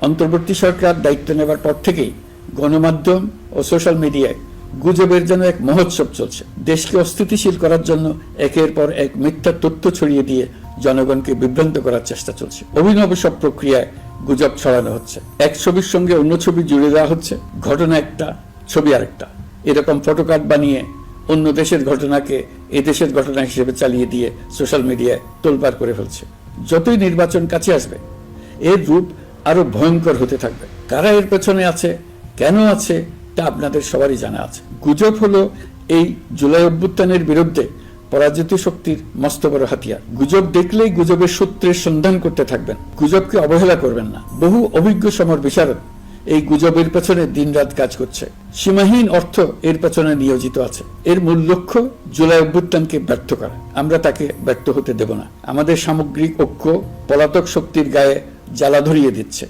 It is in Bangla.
অন্তর্বর্তী সরকার দায়িত্ব নেবার পর থেকেই গণমাধ্যম ও সোশ্যাল মিডিয়ায় গুজবের যেন এক মহোৎসব চলছে। দেশকে অস্থিতিশীল করার জন্য একের পর এক মিথ্যা তথ্য ছড়িয়ে দিয়ে জনগণকে বিভ্রান্ত করার চেষ্টা চলছে। অভিনব সব প্রক্রিয়ায় গুজব ছড়ানো হচ্ছে। এক ছবির সঙ্গে অন্য ছবি জুড়ে দেওয়া হচ্ছে। ঘটনা একটা, ছবি আরেকটা। এরকম ফটোকার্ড বানিয়ে অন্য দেশের ঘটনাকে এ দেশের ঘটনা হিসেবে চালিয়ে দিয়ে সোশ্যাল মিডিয়ায় তোলপাড় করে ফেলছে। যতই নির্বাচন কাছে আসবে, এর রূপ আরও ভয়ঙ্কর হতে থাকবে। কারা এর পেছনে আছে, কেন আছে, তা আপনাদের সবারই জানা আছে। গুজব হলো এই জুলাই অভ্যুত্থানের বিরুদ্ধে পরাজিত শক্তির মস্ত বড় হাতিয়ার। গুজব দেখলেই গুজবের সূত্রের সন্ধান করতে থাকবেন। গুজবকে অবহেলা করবেন না। বহু অভিজ্ঞ সমর বিশারদ এই গুজবের পেছনে দিনরাত কাজ করছে। সীমাহীন অর্থ এর পেছনে নিয়োজিত আছে। এর মূল লক্ষ্য জুলাই অভ্যুত্থানকে ব্যর্থ করা। আমরা তাকে ব্যর্থ হতে দেব না। আমাদের সামগ্রিক ঐক্য পলাতক শক্তির গায়ে জ্বালা ধরিয়ে দিচ্ছে।